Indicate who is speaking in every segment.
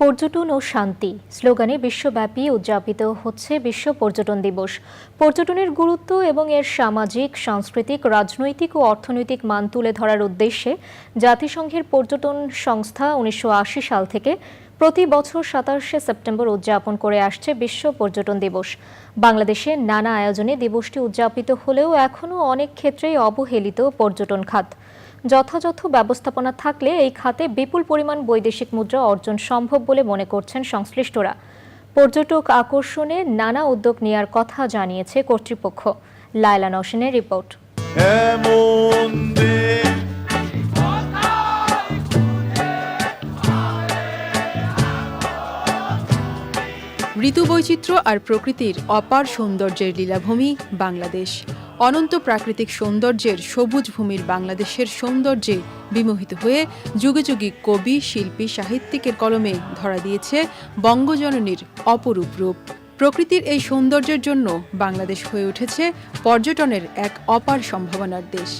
Speaker 1: পর্যটন ও শান্তি স্লোগানে বিশ্বব্যাপী উদযাপিত হচ্ছে বিশ্ব পর্যটন দিবস। পর্যটনের গুরুত্ব এবং এর সামাজিক, সাংস্কৃতিক, রাজনৈতিক ও অর্থনৈতিক মান তুলে ধরার উদ্দেশ্যে জাতিসংঘের পর্যটন সংস্থা উনিশশো আশি সাল থেকে প্রতি বছর সাতাশে সেপ্টেম্বর উদযাপন করে আসছে বিশ্ব পর্যটন দিবস। বাংলাদেশে নানা আয়োজনে দিবসটি উদযাপিত হলেও এখনও অনেক ক্ষেত্রেই অবহেলিত পর্যটন খাত। যথাযথ ব্যবস্থাপনা থাকলে এই খাতে বিপুল পরিমাণ বৈদেশিক মুদ্রা অর্জন সম্ভব বলে মনে করছেন সংশ্লিষ্টরা। পর্যটক আকর্ষণে নানা উদ্যোগ নেয়ার কথা জানিয়েছে কর্তৃপক্ষ। লায়লা নওশিনের রিপোর্ট।
Speaker 2: ঋতু বৈচিত্র্য আর প্রকৃতির অপার সৌন্দর্যের লীলাভূমি বাংলাদেশ। অনন্ত প্রাকৃতিক সৌন্দর্যের সবুজ ভূমির বাংলাদেশের সৌন্দর্যে বিমোহিত হয়ে যুগে যুগে কবি, শিল্পী, সাহিত্যিকের কলমে ধরা দিয়েছে বঙ্গজননীর অপরূপ রূপ। প্রকৃতির এই সৌন্দর্যের জন্য বাংলাদেশ হয়ে উঠেছে পর্যটনের এক অপার সম্ভাবনার দেশ।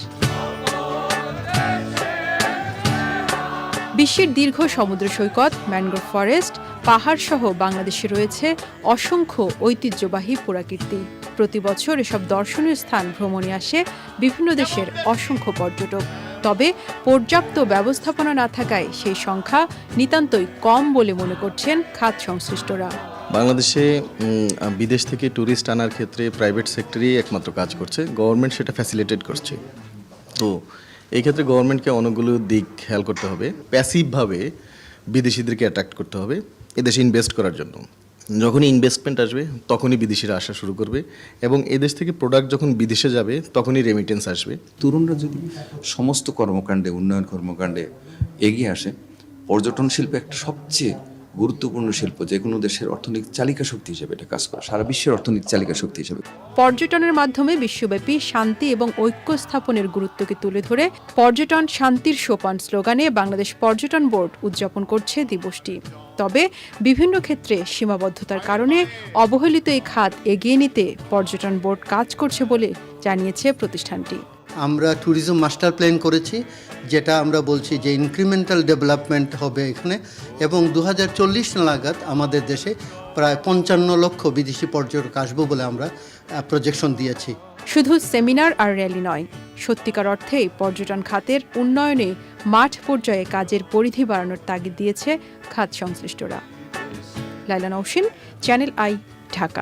Speaker 2: বিশ্বের দীর্ঘ সমুদ্র সৈকত, ম্যানগ্রোভ ফরেস্ট পাহাড় সহ বাংলাদেশে রয়েছে অসংখ্য ঐতিহ্যবাহী পুরাকীর্তি। প্রতি বছর এসব দর্শনীয় স্থান ভ্রমণে আসে বিভিন্ন দেশের অসংখ্য পর্যটক। তবে পর্যাপ্ত ব্যবস্থাপনা না থাকায় সেই সংখ্যা নিতান্তই কম বলে মনে করছেন খাত সংশ্লিষ্টরা।
Speaker 3: বাংলাদেশে বিদেশ থেকে ট্যুরিস্ট আনার ক্ষেত্রে প্রাইভেট সেক্টরই একমাত্র কাজ করছে। গভর্নমেন্ট সেটা ফ্যাসিলিটেট করছে। তো এই ক্ষেত্রে গভর্নমেন্টকে অনেকগুলো দিক খেয়াল করতে হবে। প্যাসিভভাবে বিদেশিদেরকে অ্যাট্রাক্ট করতে হবে। এদেশে ইনভেস্ট করার জন্য। যখনই ইনভেস্টমেন্ট আসবে তখনই বিদেশিরা আসা শুরু করবে এবং এদেশ থেকে প্রোডাক্ট যখন বিদেশে যাবে তখনই রেমিটেন্স আসবে।
Speaker 4: তরুণরা যদি সমস্ত কর্মকাণ্ডে উন্নয়ন কর্মকাণ্ডে এগিয়ে আসে পর্যটন শিল্প একটা সবচেয়ে গুরুত্বপূর্ণ শিল্প যে কোনো দেশের অর্থনৈতিক চালিকা শক্তি হিসেবে এটা কাজ করে সারা বিশ্বের অর্থনৈতিক চালিকা শক্তি হিসেবে।
Speaker 2: পর্যটনের মাধ্যমে বিশ্বব্যাপী শান্তি এবং ঐক্য স্থাপনের গুরুত্বকে তুলে ধরে পর্যটন শান্তির সোপান স্লোগানে বাংলাদেশ পর্যটন বোর্ড উদযাপন করছে দিবসটি। তবে বিভিন্ন ক্ষেত্রে সীমাবদ্ধতার কারণে অবহেলিত এই খাত এগিয়ে নিতে পর্যটন বোর্ড কাজ করছে বলে জানিয়েছে প্রতিষ্ঠানটি।
Speaker 5: আমরা ট্যুরিজম মাস্টার প্ল্যান করেছি, যেটা আমরা বলছি যে ইনক্রিমেন্টাল ডেভেলপমেন্ট হবে এখানে এবং দু হাজার চল্লিশ নাগাদ আমাদের দেশে প্রায় পঞ্চান্ন লক্ষ বিদেশি পর্যটক আসব বলে আমরা প্রজেকশন দিয়েছি।
Speaker 2: শুধু সেমিনার আর র্যালি নয়, সত্যিকার অর্থে পর্যটন খাতের উন্নয়নে মাঠ পর্যায়ে কাজের পরিধি বাড়ানোর তাগিদ দিয়েছে খাত সংশ্লিষ্টরা। Laila Nausheen, Channel i, Dhaka.